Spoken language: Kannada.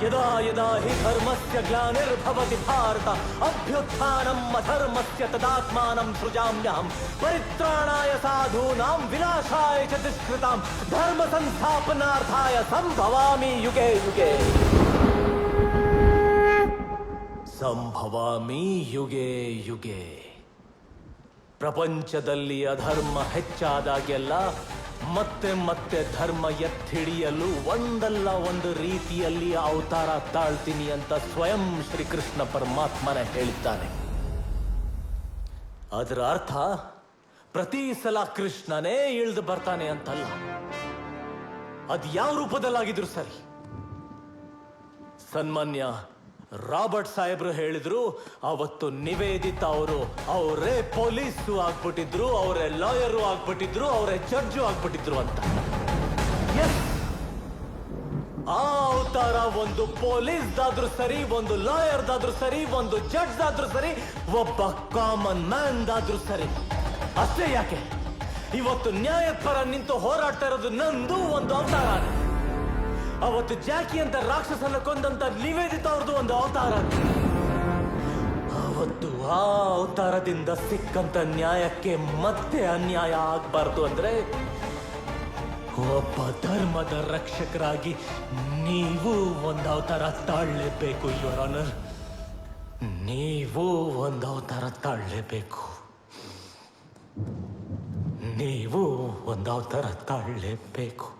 ಯದಾ ಯದಾ ಹಿ ಧರ್ಮಸ್ಯ ಗ್ಲಾನಿರ್ಭವತಿ ಭಾರತ ಅಭ್ಯುತ್ಥಾನಂ ಅಧರ್ಮಸ್ಯ ತದಾತ್ಮಾನಂ ಸೃಜಾಮ್ಯಹಂ ಪರಿತ್ರಾಣಾಯ ಸಾಧೂನಾಂ ವಿನಾಶಾಯ ಚ ದುಷ್ಕೃತಾಂ ಧರ್ಮ ಸಂಸ್ಥಾಪನಾರ್ಥಾಯ ಸಂಭವಾಮಿ ಯುಗೆ ಯುಗೆ ಸಂಭವಾಮಿ ಯುಗೆ ಯುಗೆ ಪ್ರಪಂಚದಲ್ಲಿ ಅಧರ್ಮ ಹೆಚ್ಚಾದಾಗೆಲ್ಲ ಮತ್ತೆ ಮತ್ತೆ ಧರ್ಮ ಎತ್ತಿಡಿಯಲು ಒಂದಲ್ಲ ಒಂದು ರೀತಿಯಲ್ಲಿ ಅವತಾರ ತಾಳ್ತೀನಿ ಅಂತ ಸ್ವಯಂ ಶ್ರೀಕೃಷ್ಣ ಪರಮಾತ್ಮನೇ ಹೇಳಿದ್ದಾನೆ. ಅದರ ಅರ್ಥ ಪ್ರತಿ ಸಲ ಕೃಷ್ಣನೇ ಇಳಿದು ಬರ್ತಾನೆ ಅಂತಲ್ಲ. ಅದು ಯಾವ ರೂಪದಲ್ಲಾಗಿದ್ರು ಸರಿ. ಸನ್ಮಾನ್ಯ ರಾಬರ್ಟ್ ಸಾಹೇಬ್ರು ಹೇಳಿದ್ರು, ಅವತ್ತು ನಿವೇದಿತ ಅವರು, ಅವರೇ ಪೊಲೀಸು ಆಗ್ಬಿಟ್ಟಿದ್ರು, ಅವರೇ ಲಾಯರು ಆಗ್ಬಿಟ್ಟಿದ್ರು, ಅವರೇ ಜಡ್ಜು ಆಗ್ಬಿಟ್ಟಿದ್ರು ಅಂತ! ಆ ಅವತಾರ ಒಂದು ಪೊಲೀಸ್ದಾದ್ರೂ ಸರಿ, ಒಂದು ಲಾಯರ್ದಾದ್ರೂ ಸರಿ, ಒಂದು ಜಡ್ಜ್ ಆದ್ರೂ ಸರಿ, ಒಬ್ಬ ಕಾಮನ್ ಮ್ಯಾನ್ ದಾದ್ರೂ ಸರಿ. ಅಷ್ಟೇ ಯಾಕೆ? ಇವತ್ತು ನ್ಯಾಯಪರ ನಿಂತು ಹೋರಾಡ್ತಾ ಇರೋದು ನಂದು ಒಂದು ಅವತಾರ. ಅವತ್ತು ಜಾಕಿ ಅಂತ ರಾಕ್ಷಸನ ಕೊಂದಂತ ನಿವೇದಿತ ಅವ್ರದ್ದು ಒಂದು ಅವತಾರ. ಅವತ್ತು ಆ ಅವತಾರದಿಂದ ಸಿಕ್ಕಂತ ನ್ಯಾಯಕ್ಕೆ ಮತ್ತೆ ಅನ್ಯಾಯ ಆಗ್ಬಾರ್ದು ಅಂದ್ರೆ ಒಬ್ಬ ಧರ್ಮದ ರಕ್ಷಕರಾಗಿ ನೀವು ಒಂದು ಅವತಾರ ತಾಳ್ಲೇಬೇಕು ಯುವರ್ ಆನರ್ ನೀವು ಒಂದು ಅವತಾರ ತಾಳ್ಲೇಬೇಕು. ನೀವು ಒಂದು ಅವತಾರ ತಾಳ್ಲೇಬೇಕು.